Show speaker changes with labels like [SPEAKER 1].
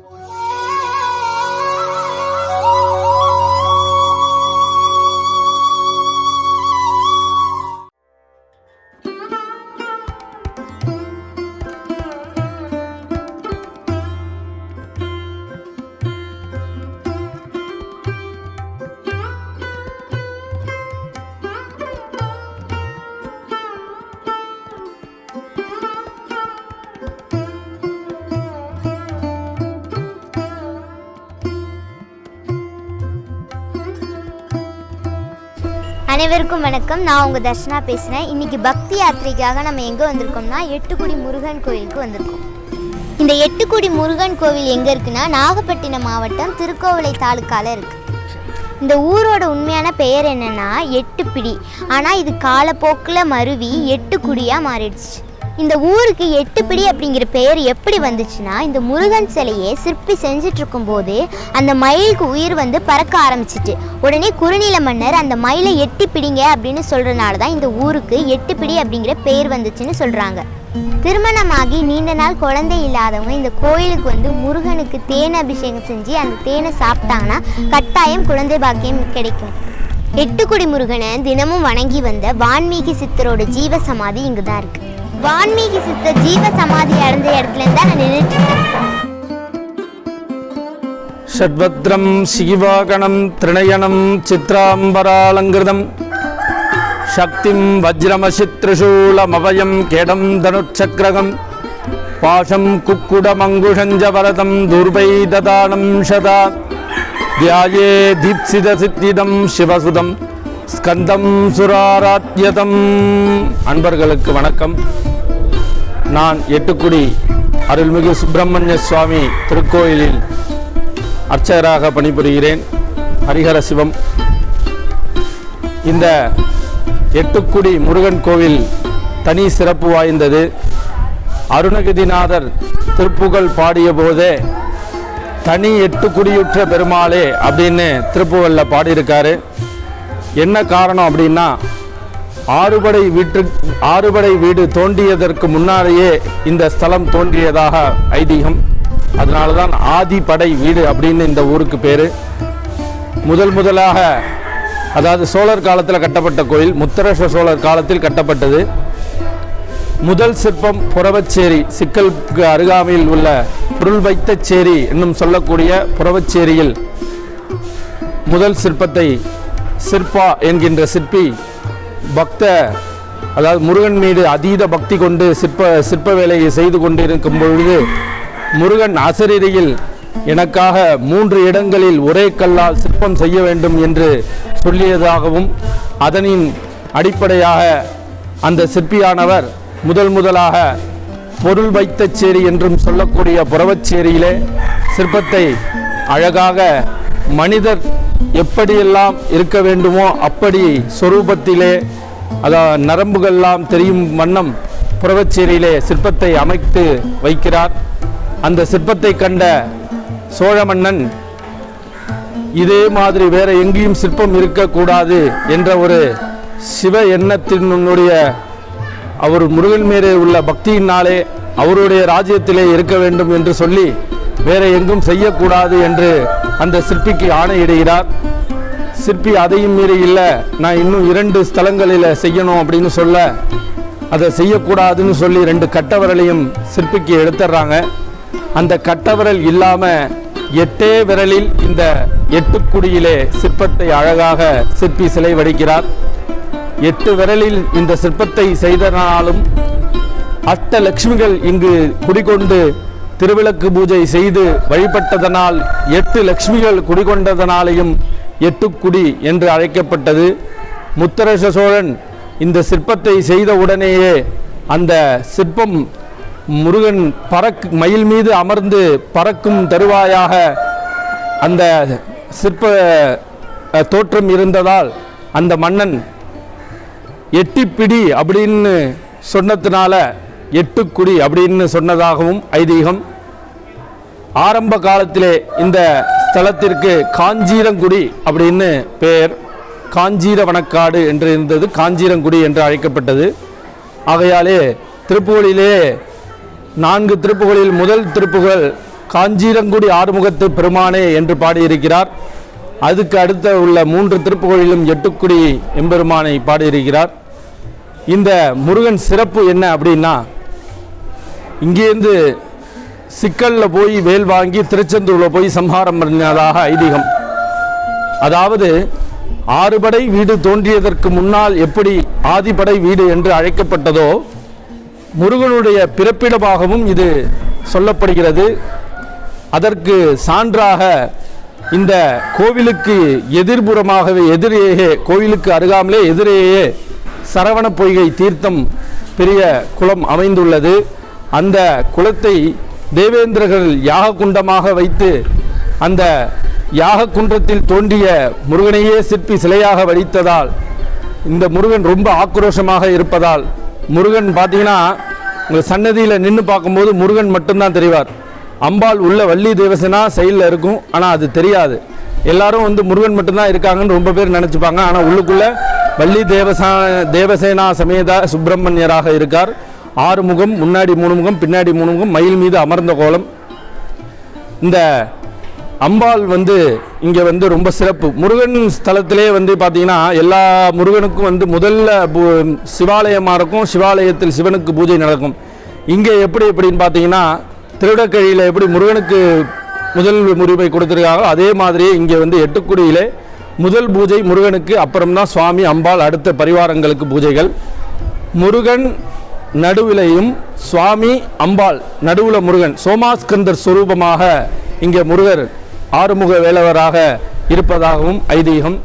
[SPEAKER 1] One. அனைவருக்கும் வணக்கம். நான் உங்கள் தர்ஷனா பேசுகிறேன் இன்னைக்கு பக்தி யாத்திரைக்காக நம்ம எங்கே வந்திருக்கோம்னா எட்டுக்குடி முருகன் கோயிலுக்கு வந்திருக்கோம். இந்த எட்டுக்குடி முருகன் கோவில் எங்கே இருக்குன்னா நாகப்பட்டினம் மாவட்டம் திருக்கோவிலை தாலுக்கால இருக்கு. இந்த ஊரோட உண்மையான பெயர் என்னன்னா எட்டுப்பிடி. ஆனால் இது காலப்போக்கில் மருவி எட்டுக்குடியாக மாறிடுச்சு. இந்த ஊருக்கு எட்டுப்பிடி அப்படிங்கிற பெயர் எப்படி வந்துச்சுன்னா இந்த முருகன் சிலையை சிற்பி செஞ்சுட்டு இருக்கும்போது அந்த மயிலுக்கு உயிர் வந்து பறக்க ஆரம்பிச்சிட்டு உடனே குறுநில மன்னர் அந்த மயிலை எட்டி பிடிங்க அப்படின்னு சொல்கிறனால தான் இந்த ஊருக்கு எட்டுப்பிடி அப்படிங்கிற பெயர் வந்துச்சுன்னு சொல்றாங்க. திருமணமாகி நீண்ட நாள் குழந்தை இல்லாதவங்க இந்த கோயிலுக்கு வந்து முருகனுக்கு தேன் அபிஷேகம் செஞ்சு அந்த தேனை சாப்பிட்டாங்கன்னா கட்டாயம் குழந்தை பாக்கியம் கிடைக்கும். எட்டுக்குடி முருகனை தினமும் வணங்கி வந்த வான்மீகி சித்தரோட ஜீவ சமாதி இங்கு தான் இருக்கு. வான்மீகி சித்த ஜீவ சமாதி அடைந்த இடத்துல இருந்தா நான்
[SPEAKER 2] நின்றுட்டேன் ஷட்வத்ரம் சிவாகணம் திரிணயனம் சித்ராம்பராலங்கிருதம். சக்திம் வஜ்ரமசித்ரிசூலமவயம் கேடம் தனுச்சக்ரகம். பாஷம் குக்குடமங்குஷஞ்சவரதம் தூர்வை ததானம் சதா தியாயே தீப்சித சித்திதம் சிவசுதம். ஸ்கந்தம் சுராராத்யதம். அன்பர்களுக்கு வணக்கம். நான் எட்டுக்குடி அருள்மிகு சுப்பிரமணிய சுவாமி திருக்கோயிலில் அர்ச்சகராக பணிபுரிகிறேன். ஹரிஹர சிவம். இந்த எட்டுக்குடி முருகன் கோவில் தனி சிறப்பு வாய்ந்தது. அருணகிரிநாதர் திருப்புகழ் பாடிய போதே தனி எட்டுக்குடியுற்ற பெருமாளே அப்படின்னு திருப்புகழில் பாடியிருக்காரு. என்ன காரணம் அப்படின்னா ஆறுபடை வீட்டு ஆறுபடை வீடு தோன்றியதற்கு முன்னாலேயே இந்த ஸ்தலம் தோன்றியதாக ஐதீகம். அதனால தான் ஆதிபடை வீடு அப்படின்னு இந்த ஊருக்கு பேர். முதல் முதலாக அதாவது சோழர் காலத்தில் கட்டப்பட்ட கோயில் முத்தரச சோழர் காலத்தில் கட்டப்பட்டது. முதல் சிற்பம் புறவச்சேரி சிக்கலுக்கு அருகாமையில் உள்ள பொருள் வைத்த சேரி என்னும் சொல்லக்கூடிய புறவச்சேரியில் முதல் சிற்பத்தை சிற்பா என்கின்ற சிற்பி பக்த அதாவது முருகன் மீது அதீத பக்தி கொண்டு சிற்ப சிற்ப வேலையை செய்து கொண்டிருக்கும் பொழுது முருகன் அசரீரியில் எனக்காக மூன்று இடங்களில் ஒரே கல்லால் சிற்பம் செய்ய வேண்டும் என்று சொல்லியதாகவும் அதனின் அடிப்படையாக அந்த சிற்பியானவர் முதல் முதலாக பொருள் வைத்த சேரி என்றும் சொல்லக்கூடிய புறவச்சேரியிலே சிற்பத்தை அழகாக மனிதர் எப்படியெல்லாம் இருக்க வேண்டுமோ அப்படி சொரூபத்திலே அதான் நரம்புகள்லாம் தெரியும் வண்ணம் புறவச்சேரியிலே சிற்பத்தை அமைத்து வைக்கிறார். அந்த சிற்பத்தை கண்ட சோழ மன்னன் இதே மாதிரி வேற எங்கேயும் சிற்பம் இருக்கக்கூடாது என்ற ஒரு சிவ எண்ணத்தினுடைய அவர் முருகன் மேலே உள்ள பக்தியினாலே அவருடைய ராஜ்யத்திலே இருக்க வேண்டும் என்று சொல்லி வேற எங்கும் செய்யக்கூடாது என்று அந்த சிற்பிக்கு ஆணையிடுகிறார் சிற்பி அதையும் மீறி இல்லை நான் இன்னும் இரண்டு ஸ்தலங்களில் செய்யணும் அப்படின்னு சொல்ல அதை செய்யக்கூடாதுன்னு சொல்லி ரெண்டு கட்டவரலையும் சிற்பிக்கு எடுத்துடுறாங்க. அந்த கட்டவரல் இல்லாமல் எட்டே விரலில் இந்த எட்டுக்குடியிலே சிற்பத்தை அழகாக சிற்பி சிலை வடிக்கிறார். எட்டு விரலில் இந்த சிற்பத்தை செய்தனாலும் அஷ்ட லட்சுமிகள் இங்கு குடிகொண்டு திருவிளக்கு பூஜை செய்து வழிபட்டதனால் எட்டு லக்ஷ்மிகள் குடிகொண்டதனாலேயும் எட்டுக்குடி என்று அழைக்கப்பட்டது. முத்தரச சோழன் இந்த சிற்பத்தை செய்த உடனேயே அந்த சிற்பம் முருகன் பறக் மயில் மீது அமர்ந்து பறக்கும் தருவாயாக அந்த சிற்ப தோற்றம் இருந்ததால் அந்த மன்னன் எட்டிப்பிடி அப்படின்னு சொன்னதுனால எட்டுக்குடி அப்படின்னு சொன்னதாகவும் ஐதீகம். ஆரம்ப காலத்திலே இந்த ஸ்தலத்திற்கு காஞ்சீரங்குடி அப்படின்னு பெயர். காஞ்சீரவனக்காடு என்று இருந்தது. காஞ்சீரங்குடி என்று அழைக்கப்பட்டது. ஆகையாலே திருப்புகளிலே நான்கு திருப்புகளில் முதல் திருப்புகழ் காஞ்சீரங்குடி ஆறுமுகத்து பெருமானே என்று பாடியிருக்கிறார். அதுக்கு அடுத்த உள்ள மூன்று திருப்புகழிலும் எட்டுக்குடி எம்பெருமானை பாடியிருக்கிறார். இந்த முருகன் சிறப்பு என்ன அப்படின்னா இங்கேருந்து சிக்கலில் போய் வேல் வாங்கி திருச்செந்தூரில் போய் சம்ஹாரம் பண்ணதாக ஐதீகம். அதாவது ஆறுபடை வீடு தோன்றியதற்கு முன்னால் எப்படி ஆதிபடை வீடு என்று அழைக்கப்பட்டதோ முருகனுடைய பிறப்பிடமாகவும் இது சொல்லப்படுகிறது. அதற்கு சான்றாக இந்த கோவிலுக்கு எதிர்புறமாகவே எதிரேயே கோவிலுக்கு அருகாமலே எதிரேயே சரவண பொய்கை தீர்த்தம் பெரிய குளம் அமைந்துள்ளது. அந்த குளத்தை தேவேந்திரர்கள் யாக குண்டமாக வைத்து அந்த யாக குன்றத்தில் தோன்றிய முருகனையே சிற்பி சிலையாக வடித்ததால் இந்த முருகன் ரொம்ப ஆக்ரோஷமாக இருப்பதால் முருகன் பார்த்தீங்கன்னா உங்கள் சன்னதியில் நின்று பார்க்கும்போது முருகன் மட்டும்தான் தெரிவார். அம்பாள் உள்ள வள்ளி தேவசேனா சைடில் இருக்கும் ஆனால் அது தெரியாது. எல்லாரும் வந்து முருகன் மட்டும்தான் இருக்காங்கன்னு ரொம்ப பேர் நினச்சிப்பாங்க. ஆனால் உள்ளுக்குள்ளே வள்ளி தேவசா தேவசேனா சமேத சுப்பிரமணியராக இருக்கார். ஆறு முகம் முன்னாடி மூணு முகம் பின்னாடி மூணு முகம் மயில் மீது அமர்ந்த கோலம். இந்த அம்பாள் வந்து இங்கே வந்து ரொம்ப சிறப்பு. முருகன் ஸ்தலத்திலே வந்து பார்த்தீங்கன்னா எல்லா முருகனுக்கும் வந்து முதல்ல பூ- சிவாலயமாக இருக்கும் சிவாலயத்தில் சிவனுக்கு பூஜை நடக்கும். இங்கே எப்படி எப்படின்னு பார்த்தீங்கன்னா திருடக்கழியில் எப்படி முருகனுக்கு முதல் முறிமை கொடுத்துருக்காங்களோ அதே மாதிரியே இங்கே வந்து எட்டுக்குடியிலே முதல் பூஜை முருகனுக்கு அப்புறம்தான் சுவாமி அம்பாள் அடுத்த பரிவாரங்களுக்கு பூஜைகள். முருகன் நடுவிலையும் சுவாமி அம்பாள் நடுவுல முருகன் சோமாஸ்கந்தர் சுரூபமாக இங்கே முருகர் ஆறுமுக வேலவராக இருப்பதாகவும் ஐதீகம்